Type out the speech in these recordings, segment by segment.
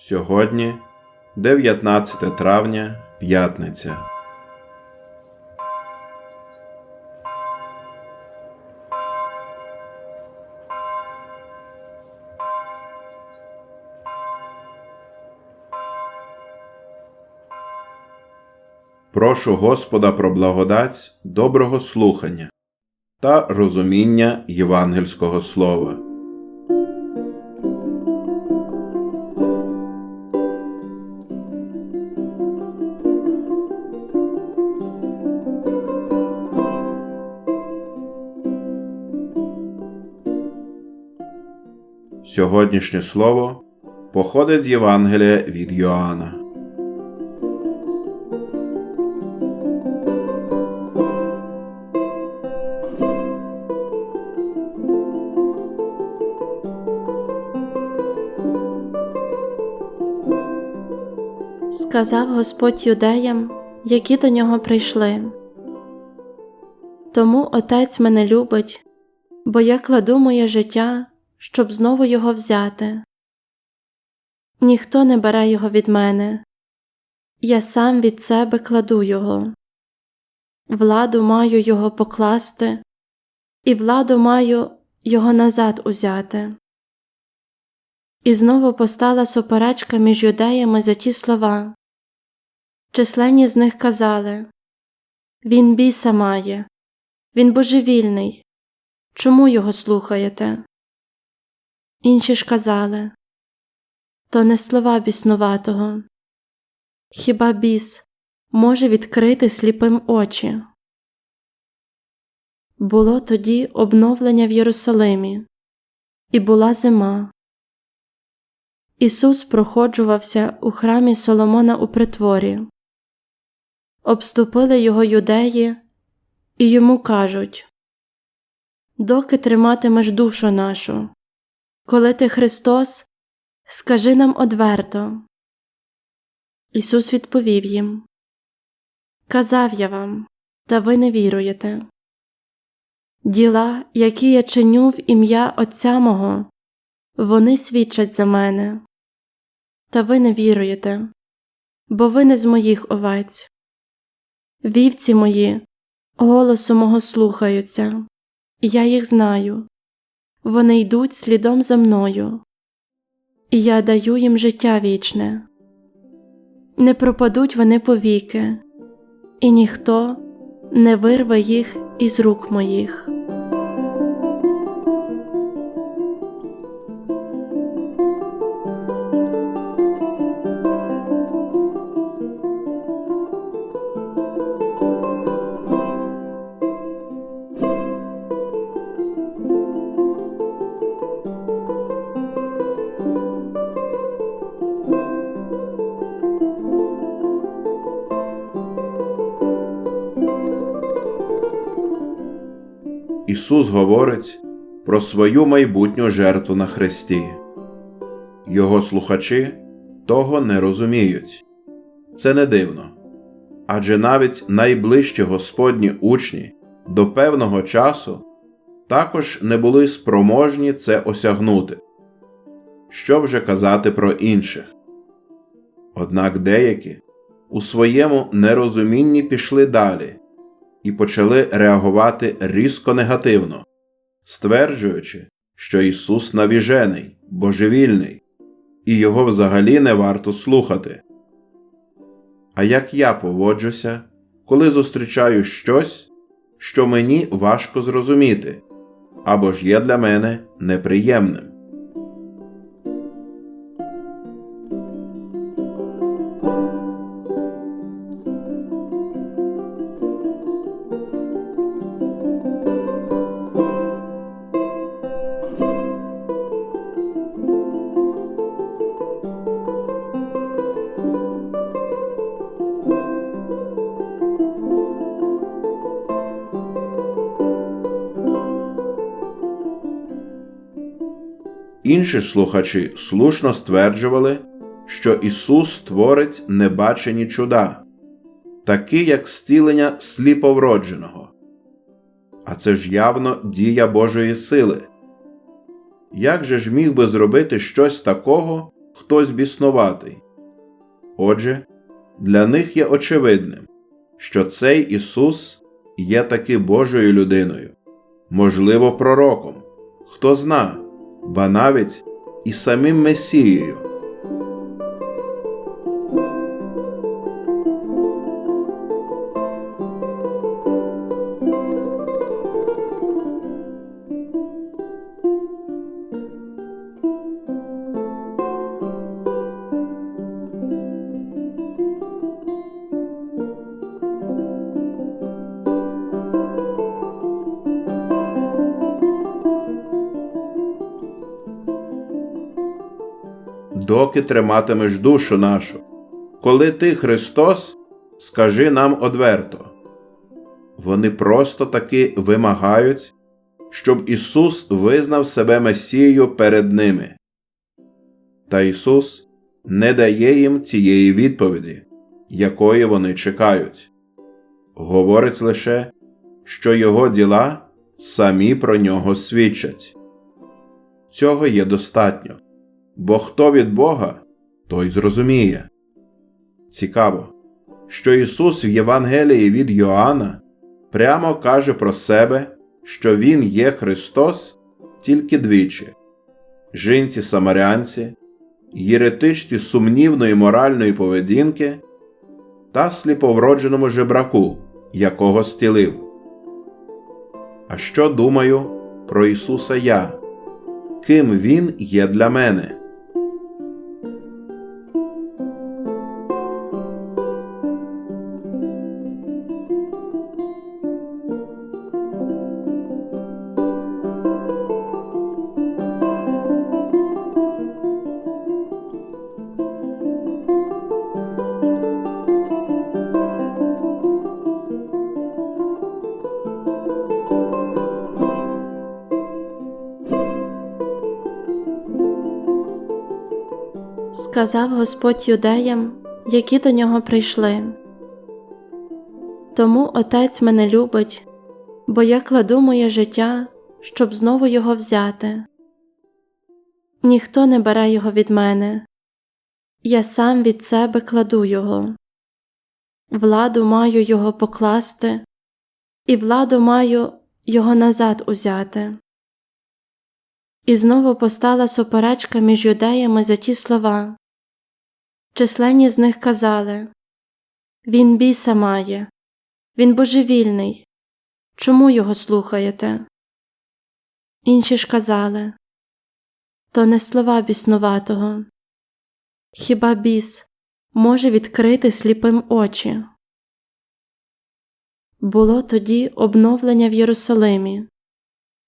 Сьогодні 19 травня, п'ятниця. Прошу Господа про благодать, доброго слухання та розуміння євангельського слова. Сьогоднішнє слово походить з Євангелія від Йоанна. сказав Господь юдеям, які до нього прийшли. Тому Отець мене любить, бо я кладу моє життя, щоб знову його взяти. Ніхто не бере його від мене, я сам від себе кладу його. Владу маю його покласти, і владу маю його назад узяти. І знову постала суперечка між юдеями за ті слова. Численні з них казали Він біса має, він божевільний. Чому його слухаєте? Інші ж казали То не слова біснуватого. Хіба біс може відкрити сліпим очі? Було тоді обновлення в Єрусалимі, і була зима. Ісус проходжувався у храмі Соломона у притворі. Обступили його юдеї і йому кажуть Доки триматимеш душу нашу, коли ти Христос, скажи нам одверто. Ісус відповів їм Казав я вам, та ви не віруєте. Діла, які я чиню в ім'я Отця мого, вони свідчать за мене. Та ви не віруєте, бо ви не з моїх овець. Вівці мої голосу мого слухаються, я їх знаю. Вони йдуть слідом за мною, і я даю їм життя вічне. Не пропадуть вони повіки, і ніхто не вирве їх із рук моїх. Ісус говорить про свою майбутню жертву на хресті. Його слухачі того не розуміють. Це не дивно. Адже навіть найближчі Господні учні до певного часу також не були спроможні це осягнути. Що вже казати про інших. Однак деякі у своєму нерозумінні пішли далі і почали реагувати різко негативно, стверджуючи, що Ісус навіжений, божевільний, і його взагалі не варто слухати. А як я поводжуся, коли зустрічаю щось, що мені важко зрозуміти, або ж є для мене неприємним. Інші слухачі слушно стверджували, що Ісус творить небачені чуда, такі як стілення сліповродженого. А це ж явно дія Божої сили. Як же ж міг би зробити щось такого хтось біснуватий. Отже, для них є очевидним, що цей Ісус є таки Божою людиною, можливо, пророком, хто зна, ба навіть і самим Месією. Доки триматимеш душу нашу. Коли ти Христос, скажи нам одверто. Вони просто таки вимагають, щоб Ісус визнав себе Месією перед ними. Та Ісус не дає їм цієї відповіді, якої вони чекають. Говорить лише, що Його діла самі про нього свідчать. Цього є достатньо бо хто від Бога, той зрозуміє. Цікаво, що Ісус в Євангелії від Йоанна прямо каже про себе, що Він є Христос тільки двічі жінці самарянці, єретичці сумнівної моральної поведінки та сліповродженому жебраку, якого стілив. А що думаю про Ісуса я? Ким Він є для мене? Сказав Господь юдеям, які до нього прийшли. Тому Отець мене любить, бо я кладу моє життя, щоб знову його взяти. Ніхто не бере його від мене, я сам від себе кладу його. Владу маю його покласти, і владу маю його назад узяти. І знову постала суперечка між юдеями за ті слова. Численні з них казали Він біса має, він божевільний. Чому його слухаєте? Інші ж казали То не слова біснуватого. Хіба біс може відкрити сліпим очі? Було тоді обновлення в Єрусалимі,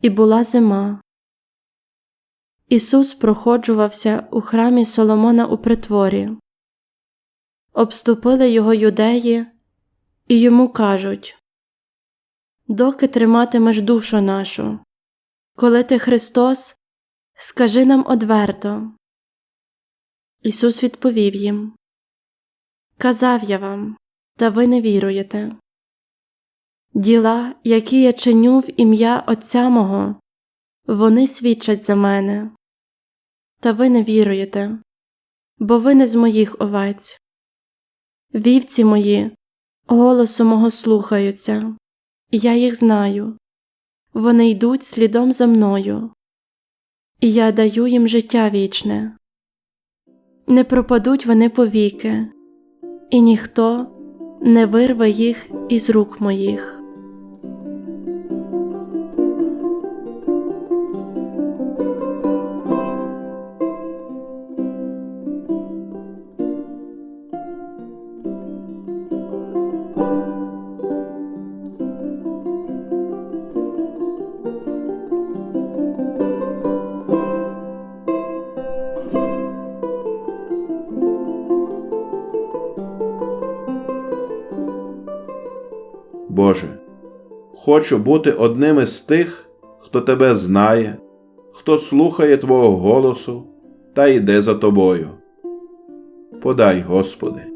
і була зима. Ісус проходжувався у храмі Соломона у притворі. Обступили його юдеї і йому кажуть Доки триматимеш душу нашу, коли ти Христос, скажи нам одверто. Ісус відповів їм Казав я вам, та ви не віруєте. Діла, які я чиню в ім'я Отця мого, вони свідчать за мене та ви не віруєте, бо ви не з моїх овець. Вівці мої голосу мого слухаються, я їх знаю, вони йдуть слідом за мною, і я даю їм життя вічне. Не пропадуть вони повіки, і ніхто не вирве їх із рук моїх. Хочу бути одним із тих, хто Тебе знає, хто слухає Твого голосу та йде за Тобою. Подай, Господи.